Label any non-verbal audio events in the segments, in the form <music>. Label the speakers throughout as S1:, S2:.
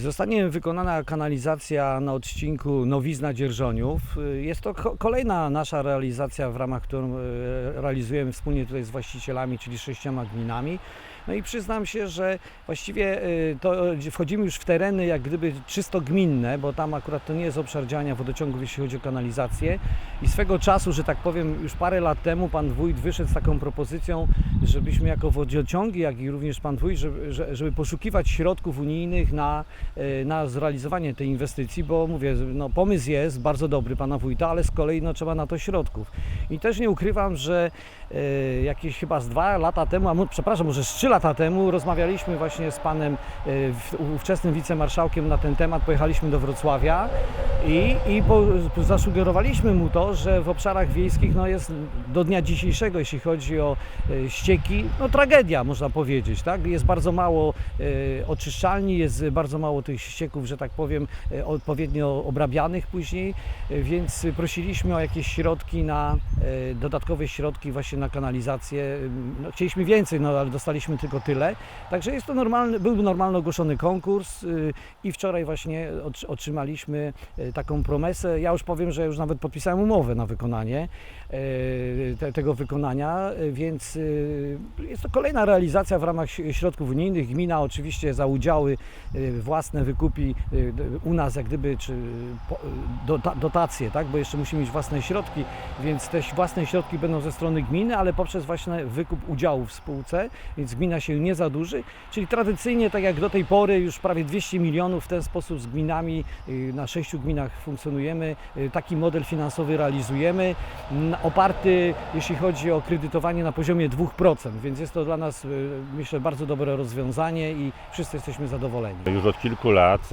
S1: Zostanie wykonana kanalizacja na odcinku Nowizna-Dzierżoniów. Jest to ko- kolejna nasza realizacja, w ramach którą e, realizujemy wspólnie tutaj z właścicielami, czyli sześcioma gminami. No i przyznam się, że właściwie e, to wchodzimy już w tereny jak gdyby czysto gminne, bo tam akurat to nie jest obszar działania wodociągów, jeśli chodzi o kanalizację. I swego czasu, że tak powiem, już parę lat temu pan wójt wyszedł z taką propozycją, żebyśmy jako wodociągi, jak i również pan wójt, żeby, że- żeby poszukiwać środków unijnych na, e, na zrealizowanie tej inwestycji, bo mówię, no, pomysł jest bardzo dobry pana wójta, ale z kolei no, trzeba na to środków. I też nie ukrywam, że jakieś chyba z dwa lata temu, a przepraszam, może z trzy lata temu rozmawialiśmy właśnie z panem e, ówczesnym wicemarszałkiem na ten temat, pojechaliśmy do Wrocławia i, i po, zasugerowaliśmy mu to, że w obszarach wiejskich no, jest do dnia dzisiejszego, jeśli chodzi o e, ścieki, no tragedia można powiedzieć, tak? Jest bardzo mało e, oczyszczalni, jest bardzo mało tych ścieków, że tak powiem, odpowiednio obrabianych później, więc prosiliśmy o jakieś środki na, dodatkowe środki właśnie na kanalizację. No, chcieliśmy więcej, no ale dostaliśmy tylko tyle. Także jest to normalny, był normalnie ogłoszony konkurs y, i wczoraj właśnie otr- otrzymaliśmy e, taką promesę. Ja już powiem, że już nawet podpisałem umowę na wykonanie te, tego wykonania, więc y, jest to kolejna realizacja w ramach środków unijnych. Gmina oczywiście za udziały y, własne wykupi y, u nas jak gdyby czy dotacje, tak? bo jeszcze musi mieć własne środki, więc te własne środki będą ze strony gminy, ale poprzez właśnie wykup udziałów w spółce, więc gmina się nie zadłuży, czyli tradycyjnie tak jak do tej pory już prawie 200 milionów w ten sposób z gminami, y, na sześciu gminach funkcjonujemy, y, taki model finansowy realizujemy, oparty jeśli chodzi o kredytowanie na poziomie 2%, więc jest to dla nas y, myślę bardzo dobre rozwiązanie i wszyscy jesteśmy zadowoleni.
S2: Już od kilku lat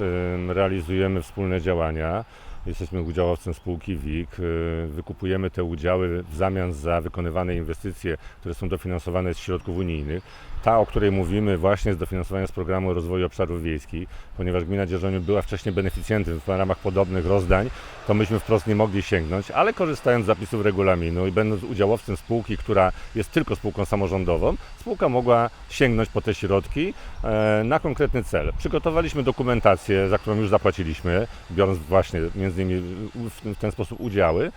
S2: realizujemy wspólne działania. Jesteśmy udziałowcem spółki WIK. y, Wykupujemy te udziały w zamian za wykonywane inwestycje, które są dofinansowane z środków unijnych. Ta, o której mówimy, właśnie jest dofinansowana z programu rozwoju obszarów wiejskich, ponieważ gmina Dzierżoniów była wcześniej beneficjentem w ramach podobnych rozdań, to myśmy wprost nie mogli sięgnąć, ale korzystając z zapisów regulaminu i będąc udziałowcem spółki, która jest tylko spółką samorządową, spółka mogła sięgnąć po te środki e, na konkretny cel. Przygotowaliśmy dokumentację, za którą już zapłaciliśmy, biorąc właśnie między innymi w, w ten sposób udziały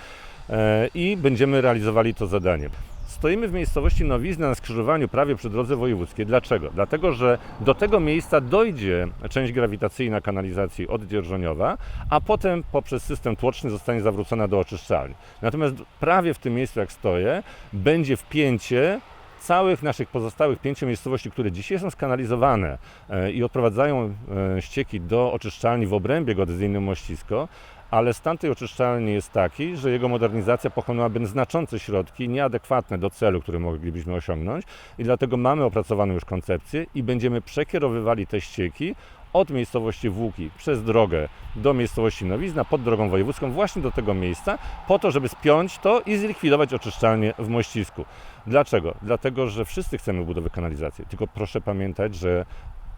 S2: e, i będziemy realizowali to zadanie. Stoimy w miejscowości Nowizna na skrzyżowaniu prawie przy drodze wojewódzkiej. Dlaczego? Dlatego, że do tego miejsca dojdzie część grawitacyjna kanalizacji od Dzierżoniowa, a potem poprzez system tłoczny zostanie zawrócona do oczyszczalni. Natomiast prawie w tym miejscu, jak stoję, będzie wpięcie całych naszych pozostałych pięciu miejscowości, które dzisiaj są skanalizowane e, i odprowadzają e, ścieki do oczyszczalni w obrębie geodezyjnym Mościsko, ale stan tej oczyszczalni jest taki, że jego modernizacja pochłonęłaby znaczące środki nieadekwatne do celu, który moglibyśmy osiągnąć i dlatego mamy opracowaną już koncepcję i będziemy przekierowywali te ścieki od miejscowości Włóki przez drogę do miejscowości Nowizna pod drogą wojewódzką właśnie do tego miejsca po to, żeby spiąć to i zlikwidować oczyszczalnię w Mościsku. Dlaczego? Dlatego, że wszyscy chcemy budowy kanalizacji, tylko proszę pamiętać, że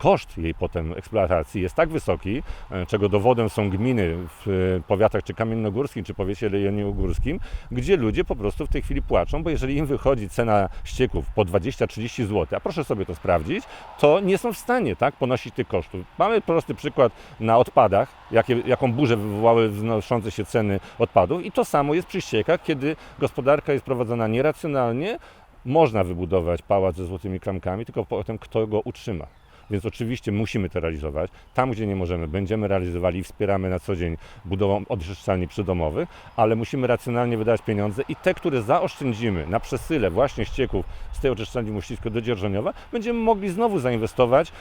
S2: koszt jej potem eksploatacji jest tak wysoki, e, czego dowodem są gminy w e, powiatach czy kamiennogórskim, czy powiecie rejoniougórskim, gdzie ludzie po prostu w tej chwili płaczą, bo jeżeli im wychodzi cena ścieków po 20-30 zł, a proszę sobie to sprawdzić, to nie są w stanie tak, ponosić tych kosztów. Mamy prosty przykład na odpadach, jakie, jaką burzę wywołały wznoszące się ceny odpadów i to samo jest przy ściekach, kiedy gospodarka jest prowadzona nieracjonalnie, można wybudować pałac ze złotymi klamkami, tylko potem kto go utrzyma. Więc oczywiście musimy to realizować. Tam, gdzie nie możemy, będziemy realizowali i wspieramy na co dzień budową oczyszczalni przydomowych, ale musimy racjonalnie wydać pieniądze i te, które zaoszczędzimy na przesyle właśnie ścieków z tej oczyszczalni Muścisko do Dzierżoniowa, będziemy mogli znowu zainwestować e,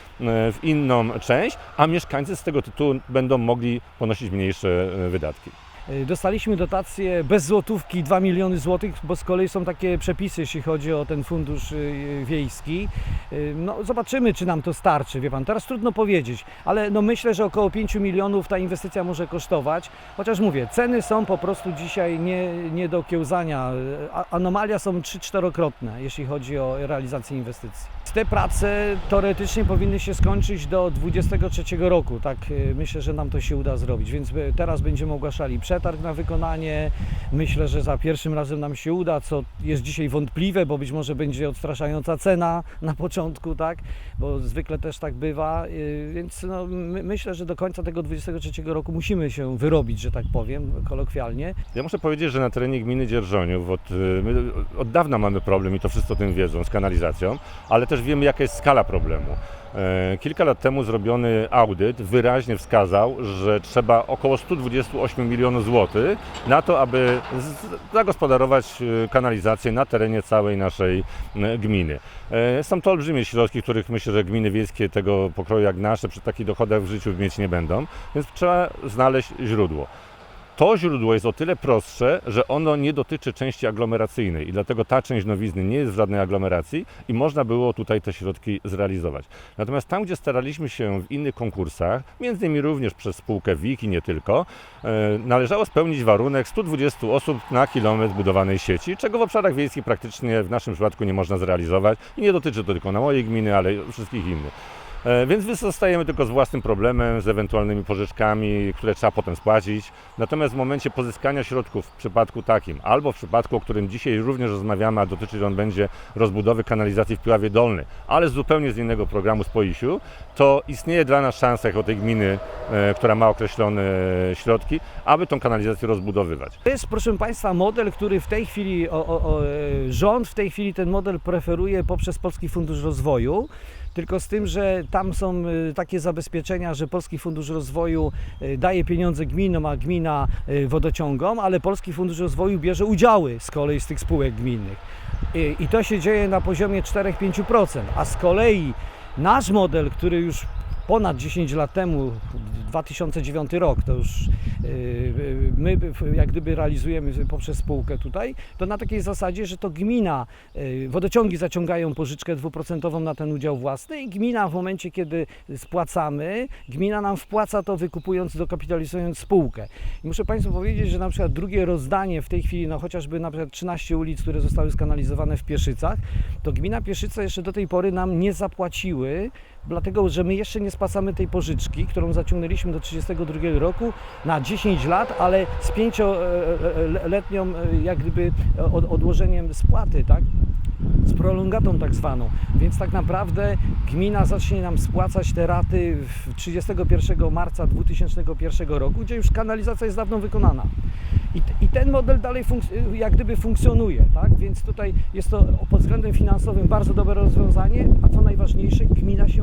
S2: w inną część, a mieszkańcy z tego tytułu będą mogli ponosić mniejsze e, wydatki.
S1: Y, Dostaliśmy dotację bez złotówki 2 miliony złotych, bo z kolei są takie przepisy, jeśli chodzi o ten fundusz y, wiejski. Y, No, zobaczymy, czy nam to starczy, wie pan. Teraz trudno powiedzieć, ale no myślę, że około 5 milionów ta inwestycja może kosztować. Chociaż mówię, ceny są po prostu dzisiaj nie, nie do kiełzania. Anomalia są 3-4-krotne, jeśli chodzi o realizację inwestycji. Te prace teoretycznie powinny się skończyć do 2023 roku. Tak myślę, że nam to się uda zrobić. Więc teraz będziemy ogłaszali przetarg na wykonanie. Myślę, że za pierwszym razem nam się uda, co jest dzisiaj wątpliwe, bo być może będzie odstraszająca cena na początku, tak? Bo zwykle też tak bywa, yy, więc no, my, myślę, że do końca tego 23 roku musimy się wyrobić, że tak powiem, kolokwialnie.
S2: Ja muszę powiedzieć, że na terenie gminy Dzierżoniów od, y, od dawna mamy problem i to wszyscy o tym wiedzą z kanalizacją, ale też wiemy jaka jest skala problemu. E, Kilka lat temu zrobiony audyt wyraźnie wskazał, że trzeba około 128 milionów złotych na to, aby zagospodarować y, kanalizację na terenie całej naszej gminy. E, Są to olbrzymie środki, których myślę, że gminy wiejskie tego pokroju jak nasze przy takich dochodach w życiu mieć nie będą, więc trzeba znaleźć źródło. To źródło jest o tyle prostsze, że ono nie dotyczy części aglomeracyjnej i dlatego ta część nowizny nie jest w żadnej aglomeracji i można było tutaj te środki zrealizować. Natomiast tam, gdzie staraliśmy się w innych konkursach, między innymi również przez spółkę WIK i nie tylko, e, należało spełnić warunek 120 osób na kilometr budowanej sieci, czego w obszarach wiejskich praktycznie w naszym przypadku nie można zrealizować i nie dotyczy to tylko na mojej gminy, ale wszystkich innych. E, Więc zostajemy tylko z własnym problemem, z ewentualnymi pożyczkami, które trzeba potem spłacić. Natomiast w momencie pozyskania środków w przypadku takim, albo w przypadku, o którym dzisiaj również rozmawiamy, a dotyczyć on będzie rozbudowy kanalizacji w Piławie Dolny, ale zupełnie z innego programu z Poisiu, to istnieje dla nas szansa jako tej gminy, e, która ma określone środki, aby tą kanalizację rozbudowywać.
S1: To jest, proszę Państwa, model, który w tej chwili, o, o, o, e, rząd w tej chwili ten model preferuje poprzez Polski Fundusz Rozwoju. Tylko z tym, że tam są e, takie zabezpieczenia, że Polski Fundusz Rozwoju e, daje pieniądze gminom, a gmina e, wodociągom, ale Polski Fundusz Rozwoju bierze udziały z kolei z tych spółek gminnych. I to się dzieje na poziomie 4-5%. A z kolei nasz model, który już ponad 10 lat temu, 2009 rok, to już yy, yy, my jak gdyby realizujemy poprzez spółkę tutaj, to na takiej zasadzie, że to gmina, yy, wodociągi zaciągają pożyczkę dwuprocentową na ten udział własny i gmina w momencie, kiedy spłacamy, gmina nam wpłaca to wykupując, dokapitalizując spółkę. I muszę Państwu powiedzieć, że na przykład drugie rozdanie w tej chwili, no chociażby na przykład 13 ulic, które zostały skanalizowane w Pieszycach, to gmina Pieszyce jeszcze do tej pory nam nie zapłaciły, dlatego że my jeszcze nie spłacamy tej pożyczki, którą zaciągnęliśmy do 32 roku na 10 lat, ale z pięcioletnią jak gdyby od- odłożeniem spłaty, tak? z prolongatą tak zwaną. Więc tak naprawdę gmina zacznie nam spłacać te raty w 31 marca 2001 roku, gdzie już kanalizacja jest dawno wykonana. I, I ten model dalej jak gdyby funkcjonuje, tak? Więc tutaj jest to pod względem finansowym bardzo dobre rozwiązanie, a co najważniejsze, gmina się.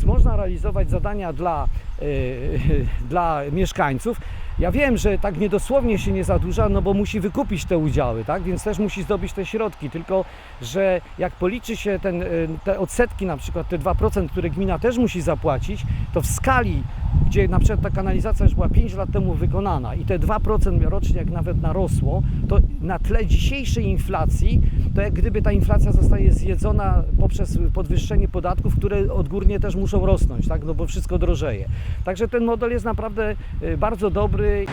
S1: Więc można realizować zadania dla, yy, <laughs> dla mieszkańców. Ja wiem, że tak niedosłownie się nie zadłuża, no bo musi wykupić te udziały, tak? Więc też musi zdobyć te środki. Tylko, że jak policzy się ten, y, te odsetki, na przykład te 2%, które gmina też musi zapłacić, to w skali, gdzie na przykład ta kanalizacja już była 5 lat temu wykonana i te 2% rocznie jak nawet narosło, to na tle dzisiejszej inflacji, to jak gdyby ta inflacja zostaje zjedzona poprzez podwyższenie podatków, które odgórnie też muszą rosnąć, tak? No bo wszystko drożeje. Także ten model jest naprawdę y, bardzo dobry.